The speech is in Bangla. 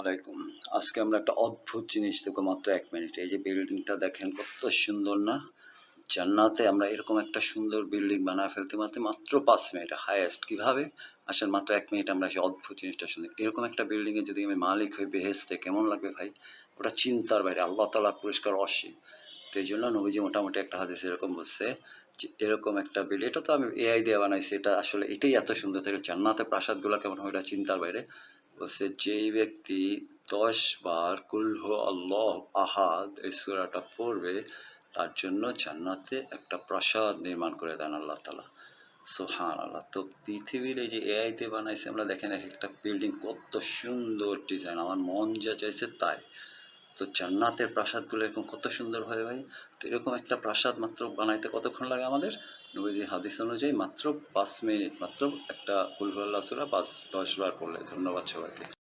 আলাইকুম। আজকে আমরা একটা অদ্ভুত জিনিস দেখব মাত্র এক মিনিট। এই যে বিল্ডিংটা দেখেন কত সুন্দর না? জান্নাতে আমরা এরকম একটা সুন্দর বিল্ডিং বানায় ফেলতে মাত্র মাত্র পাঁচ মিনিট। হায়েস্ট কীভাবে? আসলে মাত্র এক মিনিট আমরা সেই অদ্ভুত জিনিসটা শুনি। এরকম একটা বিল্ডিংয়ে যদি আমি মালিক হই, বেহেস্তে, কেমন লাগবে ভাই? ওটা চিন্তার বাইরে, আল্লাহ তালা পুরস্কার অসীম। তো এই জন্য নবীজি মোটামুটি একটা হাদিস এরকম যে, এরকম একটা বিল্ডিং এটা তো আমি এআই দিয়ে বানাইছি, এটা আসলে এটাই এত সুন্দর। থাকে জান্নাতে প্রাসাদগুলো কেমন হয় এটা চিন্তার বাইরে। বলছে যেই ব্যক্তি দশ বার কুলহ আল্লাহ আহাদ এই সুরাটা পড়বে, তার জন্য জান্নাতে একটা প্রাসাদ নির্মাণ করে দেন আল্লাহ তালা সোহান আল্লাহ তো পৃথিবীর এই যে এআইতে বানাইছে, আমরা দেখেন এক একটা বিল্ডিং কত সুন্দর ডিজাইন আমার মন যা চাইছে তাই। তো জান্নাতের প্রাসাদগুলো এরকম কত সুন্দর হয় ভাই? তো এরকম একটা প্রাসাদ মাত্র বানাইতে কতক্ষণ লাগে আমাদের? নবীজি হাদিস অনুযায়ী মাত্র পাঁচ মিনিট, মাত্র একটা কুলভাল্লা সুরা পাঁচ দশ বার পড়লে। ধন্যবাদ সবাইকে।